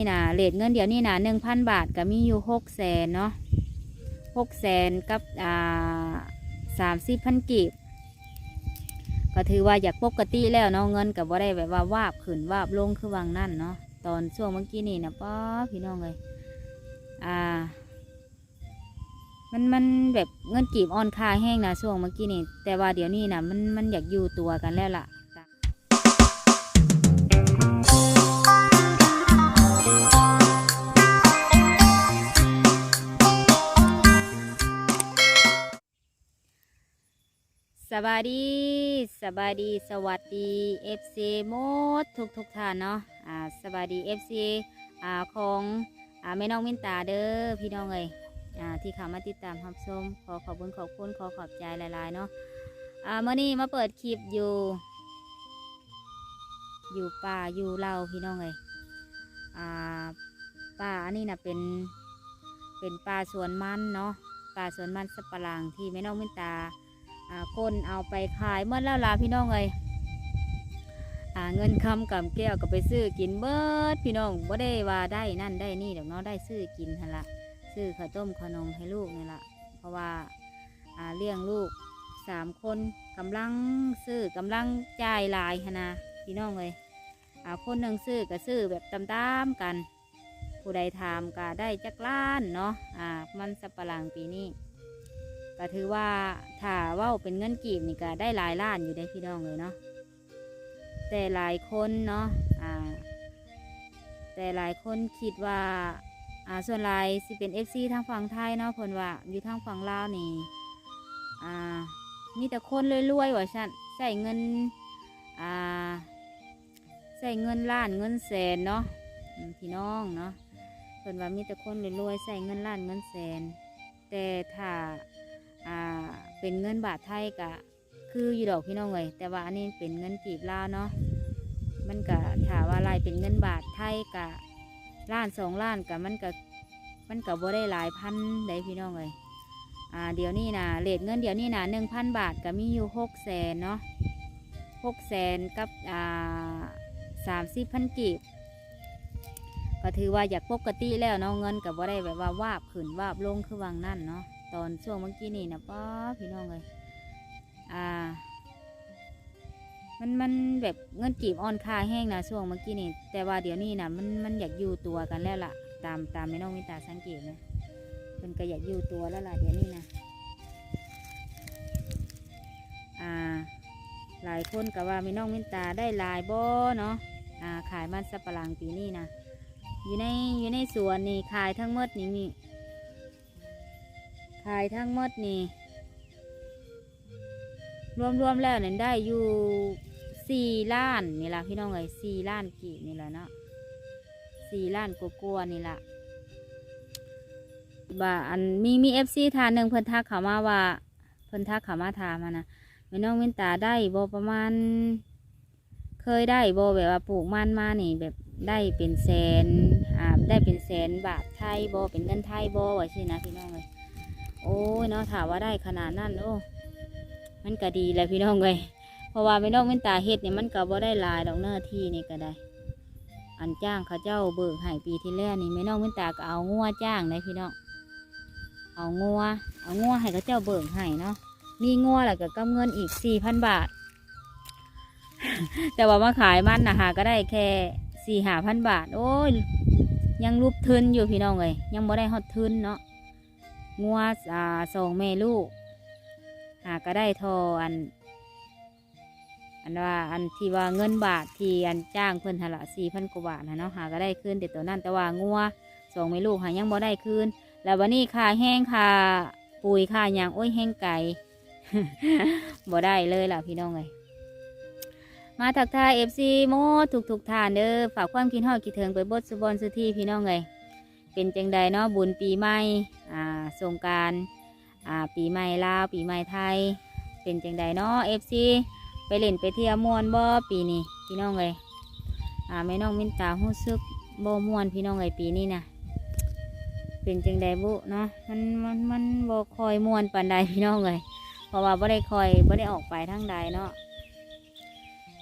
นี่นะเลทเงินเดี๋ยวนี้นะหนึ่งพันบาทก็มีอยู่หกแสนเนาะหกแสนกับอ่าสามสิบพันกีบก็ถือว่าอยากปกติแล้วเนาะเงินกับว่าได้แบบว่าวาบขึ้นวาบลงคือวังนั่นเนาะตอนช่วงเมื่อกี้นี่นะป้าพี่น้องเลยอ่า มันมันแบบเงินกีบอ่อนค่าแห้งนะช่วงเมื่อกี้นี่ แต่ว่าเดี๋ยวนี้นะมันมันอยากอยู่ตัวกันแล้วล่ะ สบายดีสบายดีสวัสดี FC หมดทุกทุกท่านเนาะอ่าสบายดี FC อ่าของอ่าแม่น้องมินตาเด้อพี่น้องเอ้ยอ่าที่เข้ามาติดตามรับชมขอขอบคุณขอบคุณขอขอบใจหลายๆเนาะอ่าเมื่อนี้มาเปิดคลิปอยู่ อยู่ป่าอยู่เล่าพี่น้องเอ้ยอ่าป่าอันนี้นะเป็นเป็นป่าสวนมันเนาะป่าสวนมันสับปะหลังที่แม่น้องมินตา คนเอาไปขายเมื่อแล้วลาพี่น้องเลยเงินคำกับแก้วก็ไปซื้อกินเบิดพี่น้องบ่ได้ว่าได้นั่นได้นี่เดอกเนาะได้ซื้อกินหั่ละซื้อข้าวต้มขนมให้ลูกนี่ละเพราะว่าเลี้ยงลูกสามคนกำลังซื้อกำลังจ่ายลายหนนะพี่น้องเลยคนหนึ่งซื้อก็ซื้อแบบตามๆกัน ผู้ใดถามก็ได้จักล้านเนาะอ่ามันสับปะหลังปีนี้ ก็ถือว่าถ้าว่าเป็นเงินกีบนี่ก็ได้หลายล้านอยู่ได้พี่น้องเลยเนาะแต่หลายคนเนาะอ่าแต่หลายคนคิดว่าอ่าส่วนหลายสิเป็น FC ทางฝั่งไทยเนาะเพนว่าอยู่ทางฝั่งลาวนี่อ่ามีแต่คนรวยๆว่าฉันใส่เงินอ่าใส่เงินล้านเงินแสนเนาะพี่น้องเนาะเพิ่นว่ามีแต่คนรวยๆใส่เงินล้านเงินแสน แต่ถ้า อ่าเป็นเงินบาทไทยกะคืออยู่ดอกพี่น้องเลยแต่ว่าอันนี้เป็นเงินกีบลาวเนาะมันกะถาว่าอะไรเป็นเงินบาทไทยกะล้านสองล้านกะมันกะมันกะบ่ได้หลายพันได้พี่น้องเลยอ่าเดี๋ยวนี้นะเลทเงินเดี๋ยวนี้นะหนึ่งพันบาทก็มีอยู่หกแสนเนาะหกแสนกับอ่าสามสิบพันกีบก็ถือว่าอยากปกติแล้วเนาะเงินกับบ่ได้แบบว่าวาบขึ้นวาบลงคือวังนั่นเนาะ ตอนช่วงเมื่อกี้นี่นะป้าพี่น้องเลยอ่า มันมันแบบเงินกีบอ่อนค่าแห้งนะช่วงเมื่อกี้นี่ แต่ว่าเดี๋ยวนี้นะมันมันอยากอยู่ตัวกันแล้วล่ะ ตามตามไม่น้องมิตาสังเกตนะมันก็อยากอยู่ตัวแล้วล่ะเดี๋ยวนี้นะอ่า หลายคนก็ว่าไม่น้องมิตาได้หลายบ่เนาะอ่าขายมันสับปะหลังปีนี้นะอยู่ในอยู่ในสวนนี่ขายทั้งหมดนี่มี ขายทั้งหมดนี่ รวมๆแล้วเนี่ยได้อยู่สี่ล้านนี่ละพี่น้องเอ้ยสี่ล้านกี่นี่ละเนาะสี่ล้านกลัวๆนี่ละบ่าอันมีมีเอฟซีทานหนึ่งเพิ่นทักเขามาว่าเพิ่นทักเขามาถามมานะแม่น้องวินตาได้โบประมาณ เคยได้โบแบบว่าปลูกมันมานี่แบบได้เป็นแสนอ่าได้เป็นแสนบาทไทยโบเป็นเงินไทยโบว่าใช่นะพี่น้องเลย โอ้ยเนาะถามว่าได้ขนาดนั้นโอ้มันก็ดีแหละพี่น้องเลยเพราะว่าไม่น้องเว้นตาเฮ็ดเนี่ยมันก็บ่ได้ลายดอกเนื้อที่นี่ก็ได้ อันจ้างเขาเจ้าเบิกให้ปีที่แล้วนี่ไม่น้องเว้นตาก็เอางัวจ้างเลยพี่น้องเอางัวเอางัวให้เขาเจ้าเบิกให้เนาะมีงัวแล้วก็กำเงินอีกสี่พันบาท แต่ว่ามาขายมันนะหาก็ได้แค่สี่ห้าพันบาท โอ้ยยังรูปทุนอยู่พี่น้องเลยยังบ่ได้ฮอดทุนเนาะ งัวอ่าสองแม่ลูกหาก็ได้ทออัน อันว่าอันที่ว่าเงินบาทที่อันจ้างเพิ่นหละสี่พันกว่าบาทนะเนาะหาก็ได้คืนแต่ตัวนั้นแต่ว่างัวสองแม่ลูกหายังบ่ได้คืนแล้ววันนี้ค่าแห้งค่าปุ๋ยค่ายางโอ้ยแห้งไก่บ่ได้เลยล่ะพี่น้องเลยมาถักทายเอฟซีโมทุกทุกทานเด้อฝากความคิดฮอดคิดถึงไปบดสุบอนสุทีพี่น้องเลย เป็นจังใดเนาะบุญปีใหม่อ่าสงการอ่าปีใหม่ลาวปีใหม่ไทย เป็นจังใดเนาะเอฟซีไปเล่นไปเที่ยวมวนบ่ปีนี้พี่น้องเลยอ่าแม่น้องมินตาหู้ซึกบ่มวนพี่น้องเลยปีนี้นะเป็นจังใดบุเนาะมันมันมันบ่คอยมวนปานใดพี่น้องเลยเพราะว่าบ่ได้คอยบ่ได้ออกไปทางใดเนาะ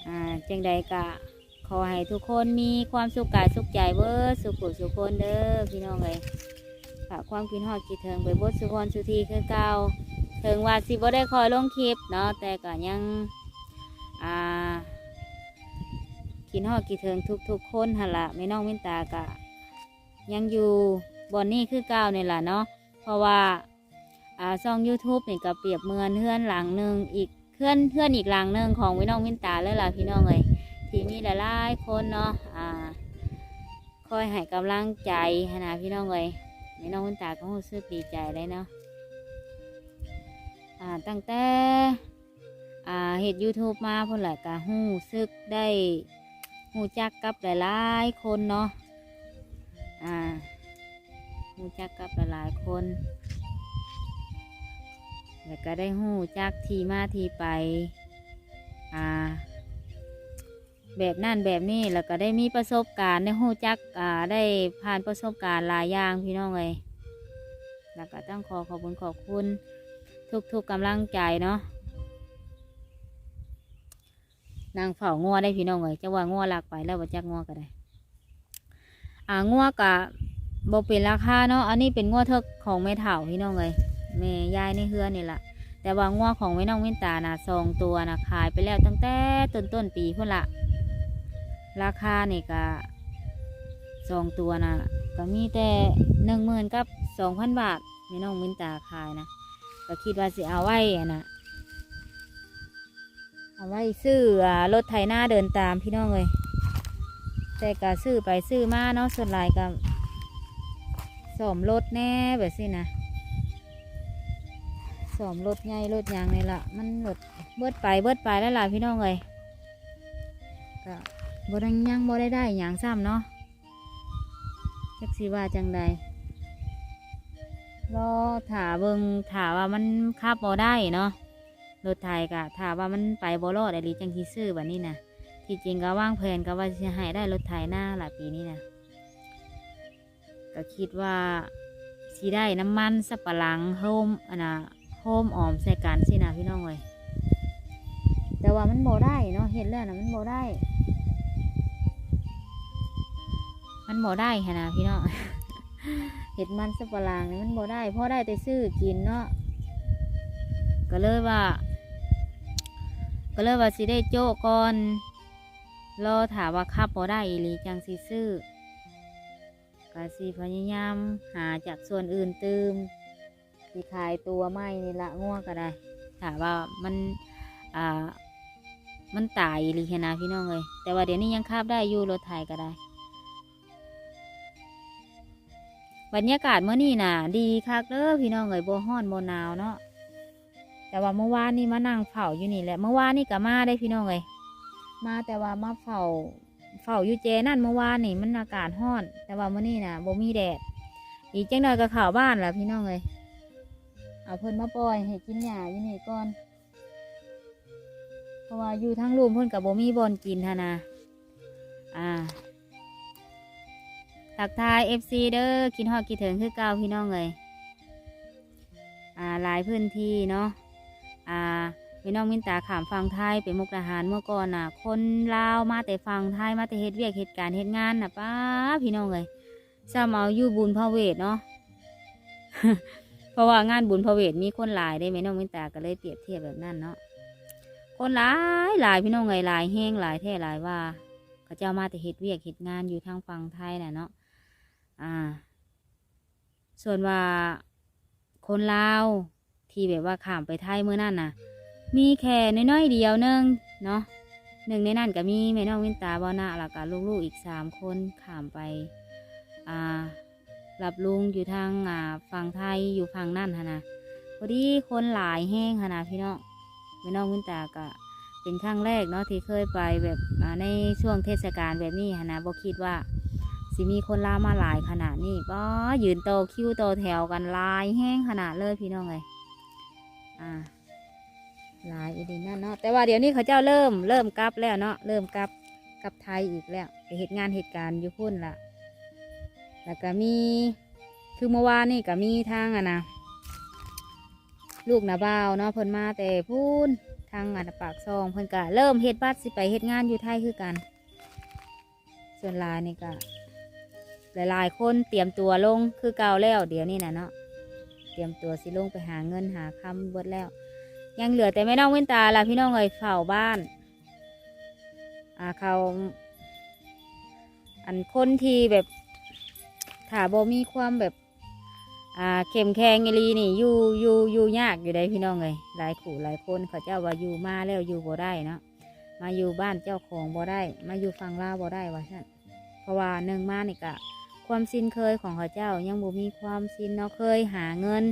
อ่าจังใดกะ ขอให้ทุกคนมีความสุขกายสุขใจเบิดสุขสุขคนเด้อพี่น้องเลยฝากความคิดฮอดคิดถึงไปบดสุขคนสุธีคือเก่าถึงว่าสิบ่ได้คอยลงคลิปเนาะแต่ก็ยังอ่าคิดฮอดคิดถึงทุกๆคนหั่นละไม่น้องมินตากะยังอยู่บอนนี่คือเก่าเนี่แหละเนาะเพราะว่าอ่าช่อง YouTube นี่ก็เปรียบเหมือนเพื่อนหลังหนึ่งอีกเพื่อนเพื่อนอีกหลังหนึ่งของพี่น้องมินตาเลยล่ะพี่น้องเลย ที่มีหลายๆคนเนาะอ่าคอยให้กำลังใจหั้นนะพี่น้องเลยพี่น้องมินตาก็รู้สึกดีใจเลยเนาะอ่าตั้งแต่อ่าเฮ็ด YouTube มาพุ่นหละก็รู้สึกได้หูจักกับหลายๆคนเนาะอ่าหูจักกับหลายๆคนแล้วก็ได้หูจักที่มาที่ไปอ่า แบบนั่นแบบนี้แล้วก็ได้มีประสบการณ์ได้หูจักอ่าได้ผ่านประสบการณ์หลายอย่างพี่น้องเลยแล้วก็ต้องขอขอบคุณขอบคุณ ทุกๆกกำลังใจเนาะนางเฝ้างัวได้พี่น้องเลยจะว่างัวหลักไปแล้วว่าจักงัวก็ได้ อ่างัวกะบเป็นราคาเนาะอันนี้เป็นงัวเทกของแม่เฒ่าพี่น้องเลยแม่ยายในเฮือนนี่แหละแต่ว่างัวของแม่น้องเว้นตานะสองตัวนะขายไปแล้วตั้งแต่ต้นต้นปีพุ่นละ ราคานี่ก็สองตัวนะก็มีแต่หนึ่งหมื่นกับสองพันบาทแม่น้องเว้นตาขายนะก็คิดว่าสิเอาไว้นะเอาไว้ซื้อรถไถนาเดินตามพี่น้องเลยแต่ก็ซื้อไปซื้อมาเนาะส่วนหลายก็สอมรถแน่แบบสินะสอมรถใหญ่รถยางนี่ละมันรถเบิดไปเบิดไปแล้วล่ะพี่น้องเลยก็ บ่ได้ยังบ่ได้ได้หยังซ้ำเนาะจักสิว่าจังใดรอถาเบิงถาว่ามันขับบ่ได้เนาะรถไทยกะถาว่ามันไปบ่รอดอะไรจังที่ซื้อแบบนี้นะที่จริงก็ว่างแผนก็ว่าจะให้ได้รถไถหน้าหลายปีนี้นะก็คิดว่าสีได้น้ำมันสับปะหลังโฮมอันน่ะโฮมออมใส่กันสินะพี่น้องเลยแต่ว่ามันโบได้เนาะเห็นแล้วนะมันโบได้ มันโบได้ค่ะนะพี่น้องเห็ดมันสับปะหลังนี่มันโบได้พราะได้แต่ซื้อกินเนาะก็เลยว่า ก็เลยว่าสิได้โจ้ก่อนรอถามว่าคับพอได้อีหรือจังสิซื้อก็สิพยายามหาจากส่วนอื่นตืมสิขายตัวไม่นี่ละง่วก็ได้ถามว่ามันอ่ามันตายอีหรือแค่นะพี่น้องเลยแต่ว่าเดี๋ยวนี้ยังคาบได้อยู่รถไถก็ได้ บรรยากาศเมื่อนี้น่ะ ดีคักเด้อพี่น้องเลยโบฮ้อนโบหนาวเนาะแต่ว่าเมื่อวานนี่มานั่งเฝ้าอยู่นี่แหละเมื่อวานนี่ก็มาได้พี่น้องเลยมาแต่ว่ามาเฝ้าเฝ้าอยู่เจนั่นเมื่อวานนี่มันอากาศร้อน แต่ว่าเมื่อนี้น่ะบ่มีแดด อีกจังหน่อยก็เข่าวบ้านแหละพี่น้องเลยเอาเพิ่นมาปล่อยให้กินหญ้าอยู่นี่ก่อนเพราะว่าอยู่ทั้งรูมเพิ่นกับบ่มีบอนกินทนะอ่า ทักทายเอฟซีเด้อกินฮอดกินถึงคือเก่าพี่น้องเลยอ่าหลายพื้นที่เนาะอ่าพี่น้องมินตาขามฟังไทยไปมุกดาหารเมื่อก่อนน่ะ คนลาวมาแต่ฟังไทยมาแต่เฮ็ดเวียกเหตุการณ์เฮ็ดงานน่ะป้าพี่น้องเลยซ้ำเอาอยู่บุญพระเวทเนาะเพราะว่างานบุญพระเวทมีคนหลายได้ไหมน้องมินตาก็เลยเปรียบเทียบแบบนั้นเนาะคนหลายหลายพี่น้องเลยหลายแห้งหลายแท้หลายว่าเขาเจ้ามาแต่เฮ็ดเวียกเหตุงานอยู่ทางฝั่งไทยน่ะเนาะ อ่า ส่วนว่าคนลาวที่แบบว่าข้ามไปไทยเมื่อนั่นน่ะ มีแค่น้อยๆเดียวหนึงเนาะหนึ่งในนั้นก็มีแม่น้องวินตาบอนาแล้วก็ลูกๆอีกสามคนข้ามไปอ่ารับลุงอยู่ทางอ่าฝั่งไทยอยู่ฝั่งนั่นฮะนะพอดีคนหลายแห้งฮะนะพี่น้องแม่น้องวินตาก็เป็นครั้งแรกเนาะที่เคยไปแบบในช่วงเทศกาลแบบนี้ฮะนะบ่คิดว่า สิมีคนลามาหลายขนาดนี้ป้อยืนโตคิวโตแถวกันลายแห้งขนาดเลยพี่น้องเลยอ่าลายอีดีนั่นเนาะแต่ว่าเดี๋ยวนี้เขาเจ้าเริ่มเริ่มกลับแล้วเนาะเริ่มกลับกลับไทยอีกแล้วไปเหตุงานเหตุการณ์อยู่พุ่นละแล้วก็มีคือเมื่อวานนี่ก็มีทางอะนะลูกนาบ่าวเนาะเพิ่นมาแต่พูนทางอันปากซองเพิ่นก็เริ่มเฮ็ดบัตรสิไปเฮ็ดงานอยู่ไทยคือกัน ส่วนลายนี่ก็ หลายๆ คนเตรียมตัวลงคือเก่าแล้ว เดี๋ยวนี้นะเนาะเตรียมตัวสิลงไปหาเงินหาคำเบิดแล้ว ยังเหลือแต่ไม่น้องเว้นตาละพี่น้องเอ้ยเฝ้าบ้าน อ่าเขาอันคนที่แบบถ้าบ่มีความแบบ อ่าเข้มแข็งอีลีนี่อยู่อยู่อยู่ยากอยู่ได้พี่น้องเลยหลายขู่หลายคนเขาเจ้าว่าอยู่มาแล้วอยู่บ่ได้เนาะมาอยู่บ้านเจ้าของบ่ได้ มาอยู่ฟังลาวบ่ได้ว่าซั่นเพราะว่าหนึ่งมานี่กะ ความสินเคยของเขาเจ้ายังบ่มีความสินเนาะเคยหาเงิน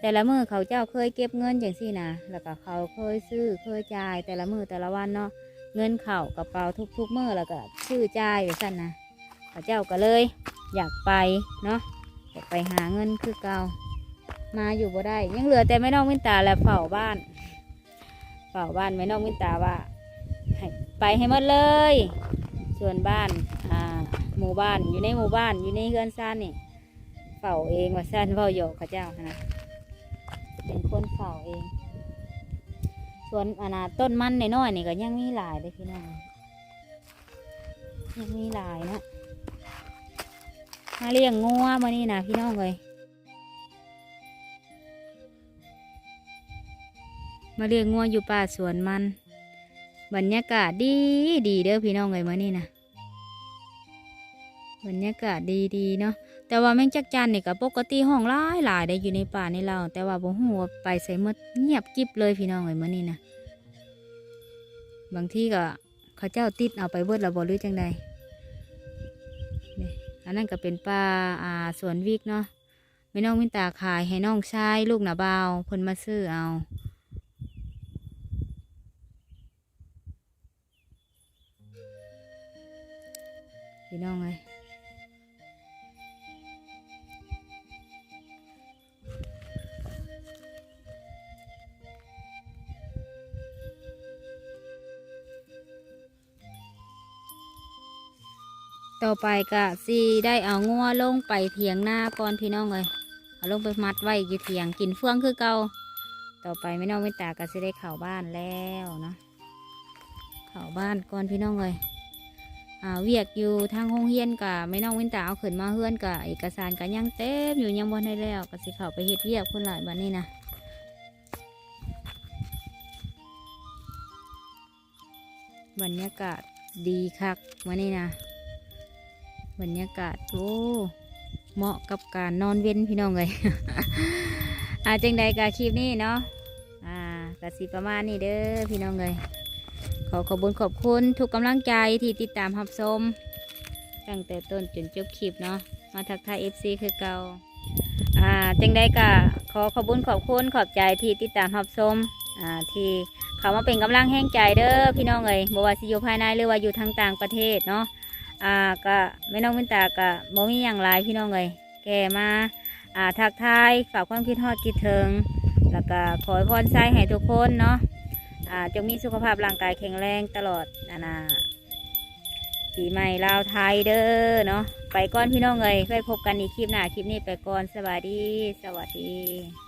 แต่ละมือเขาเจ้าเคยเก็บเงินอย่างสี่นะแล้วก็เขาเคยซื้อเคยจ่าย แต่ละมือแต่ละวันเนาะเงินเข่ากระเป๋าทุกๆมือแล้วก็ชื่อจ่ายแบบสั้นนะเขาเจ้าก็เลย อยากไปเนาะอยากไปหาเงินคือเก่ามาอยู่บ่ได้ ยังเหลือแต่ไม่น้องวินตาและเฝ้าบ้านเฝ้าบ้านไม่น้องวินตาว่าไปให้หมดเลยส่วนบ้าน หมู่บ้านอยู่ในหมู่บ้านอยู่ในเฮือนซ่านนี่เฝ้าเองว่าซ่านเฝ้าโยกเขาเจ้านะเป็นคนเฝ้าเอง ส่วนอานาต้นมันในน้อยนี่ก็ยังมีหลายเลยพี่น้องยังมีหลายนะมาเลี้ยงงัวมานี่นะพี่น้องเลยมาเลี้ยงงัวอยู่ป่าสวนมัน บรรยากาศดีดีเด้อพี่น้องเลยมานี่นะ บรรยากาศดีดีๆเนาะแต่ว่าแมงจักจันนี่ก็ปกติห้องหลายหลายได้อยู่ในป่าในเราแต่ว่าบ่ฮู้ว่าไปใส่หมดเงียบกริบเลยพี่น้องเอ้ยมื้อนี้นะบางที่ก็เขาเจ้าติดเอาไปเบิดแล้วบ่หรือจังใดนี่อันนั้นก็เป็นป่าอ่าสวนวิกเนาะแม่น้องมินตาขายให้น้องชายลูกหนาเบาเพิ่นมาซื้อเอาพี่น้องเอ้ย ต่อไปก็สิได้เอางัวลงไปเถียงหน้าก่อนพี่น้องเลยเอาลงไปมัดไว้อยู่เถียงกินเฟืองคือเก่าต่อไปไม่น้องไม่ตาก็สิได้เข้าบ้านแล้วเนาะเข้าบ้านก่อนพี่น้องเลยอ่าเวียกอยู่ทางห้องเฮียนกะไม่น้องวินตาเอาขึ้นมาเฮือนกะเอกสารกะยังเต็มอยู่ยังบ่ได้แล้วก็สิเข้าไปเฮ็ดเวียกคนหลายบัดนี้นะบรรยากาศดีคักวันนี้นะ บรรยากาศโอ้เหมาะกับการนอนเว้นพี่น้องเลย อาจังใดกาคลิปนี้เนาะอ่ากสิประมาณนี้เด้อพี่น้องเลยขอขอบคุญขอบคุณทุกกำลังใจที่ติดตามรับชมตั้งแต่ต้นจนจบคลิปเนาะมาทักทายเอฟซีคือเก่าอ่าจังใดกะขอขอบคุญขอบคุณขอบใจที่ติดตามรับชมอ่าที่เขามาเป็นกำลังแห้งใจเด้อพี่น้องเลยบ่ว่าสิอยู่ภายในหรือว่าอยู่ทางต่างประเทศเนาะ อ่าก็ไม่น้องวินตาก็บ่มีอย่างไรพี่น้องเลยแกมาอ่าทักทายฝากความคิดฮอดคิดถึงแล้วก็ขอพรใช้ให้ทุกคนเนาะอ่าจงมีสุขภาพร่างกายแข็งแรงตลอดนานาปีใหม่ลาวไทยเด้อเนาะไปก่อนพี่น้องเลยไว้พบกันอีกคลิปหน้าคลิปนี้ไปก่อนสวัสดี สวัสดี